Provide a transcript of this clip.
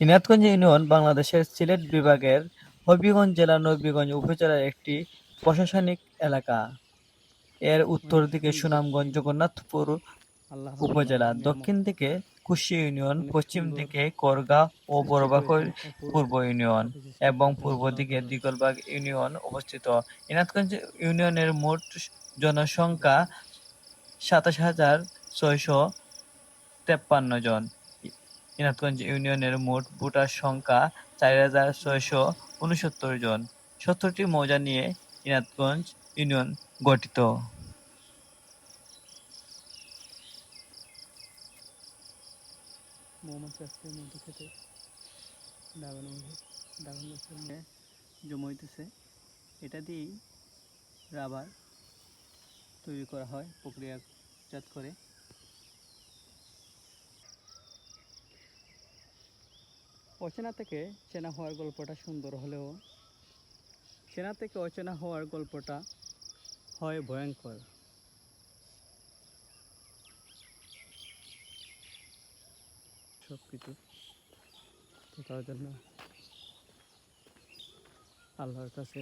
Inatganj union বাংলাদেশের সিলেট বিভাগের হবিগঞ্জ জেলার নবীগঞ্জ উপজেলার একটি প্রশাসনিক এলাকা। এর উত্তর দিকে সুনামগঞ্জ জগন্নাথপুর উপজেলা, দক্ষিণ দিকে কুশিয়া ইউনিয়ন, পশ্চিম দিকে করগাঁও ও বড়বাকর পূর্ব ইউনিয়ন এবং পূর্ব দিকে দিগলবাগ ইউনিয়ন অবস্থিত। ইনাতগঞ্জ ইউনিয়নের মোট জনসংখ্যা সাতাশ হাজার ছয়শো তেপ্পান্ন জন। ইনাতগঞ্জ ইউনিয়নের মোট ভোটার সংখ্যা চার হাজার ছয়শো উনসত্তর জন। সত্তরটি মৌজা নিয়ে ইনাতগঞ্জ ইউনিয়ন গঠিত। মৌমাছি এটা দিয়েই রাবার তৈরি করা হয়, প্রক্রিয়াজাত করে অচেনা থেকে চেনা হওয়ার গল্পটা সুন্দর হলেও চেনা থেকে অচেনা হওয়ার গল্পটা হয় ভয়ঙ্কর। সব কিছু তার জন্য আল্লাহর কাছে